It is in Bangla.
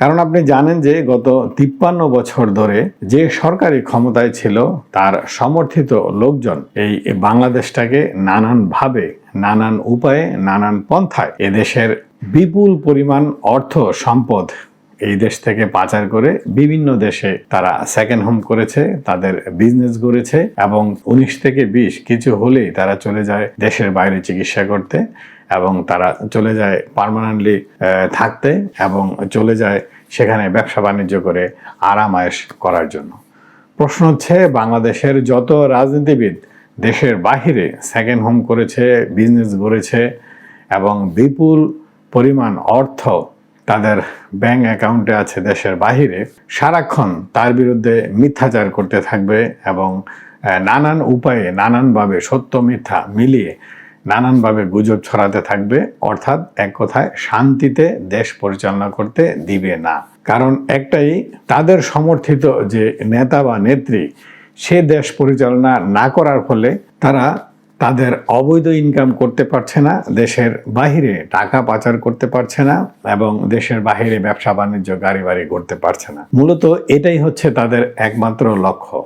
কারণ আপনি জানেন যে গত তিপ্পান্ন বছর ধরে যে সরকারি ক্ষমতায় ছিল, তার সমর্থিত লোকজন এই বাংলাদেশটাকে নানানভাবে, নানান উপায়ে, নানান পন্থায় এদেশের বিপুল পরিমাণ অর্থ সম্পদ এই দেশ থেকে পাচার করে বিভিন্ন দেশে তারা সেকেন্ড হোম করেছে, তাদের বিজনেস গড়েছে এবং উনিশ থেকে বিশ কিছু হলেই তারা চলে যায় দেশের বাইরে চিকিৎসা করতে এবং তারা চলে যায় পার্মানেন্টলি থাকতে এবং চলে যায় সেখানে ব্যবসা বাণিজ্য করে আরাম আয়েশ করার জন্য। প্রশ্ন হচ্ছে, বাংলাদেশের যত রাজনীতিবিদ দেশের বাহিরে সেকেন্ড হোম করেছে বিজনেস গড়েছে এবং বিপুল পরিমাণ অর্থ তাদের ব্যাংক অ্যাকাউন্টে আছে দেশের বাহিরে, সারাক্ষণ তার বিরুদ্ধে মিথ্যাচার করতে থাকবে এবং নানান উপায়ে নানানভাবে সত্য মিথ্যা মিলিয়ে নানানভাবে গুজব ছড়াতে থাকবে। অর্থাৎ এক কথায় শান্তিতে দেশ পরিচালনা করতে দিবে না। কারণ একটাই, তাদের সমর্থিত যে নেতা বা নেত্রী, সে দেশ পরিচালনা না করার ফলে তারা তাদের অবৈধ ইনকাম করতে পারছে না, দেশের বাহিরে টাকা পাচার করতে পারছে না এবং দেশের বাহিরে ব্যবসা বাণিজ্য গাড়ি বাড়ি করতে পারছে না। মূলত এটাই হচ্ছে তাদের একমাত্র লক্ষ্য।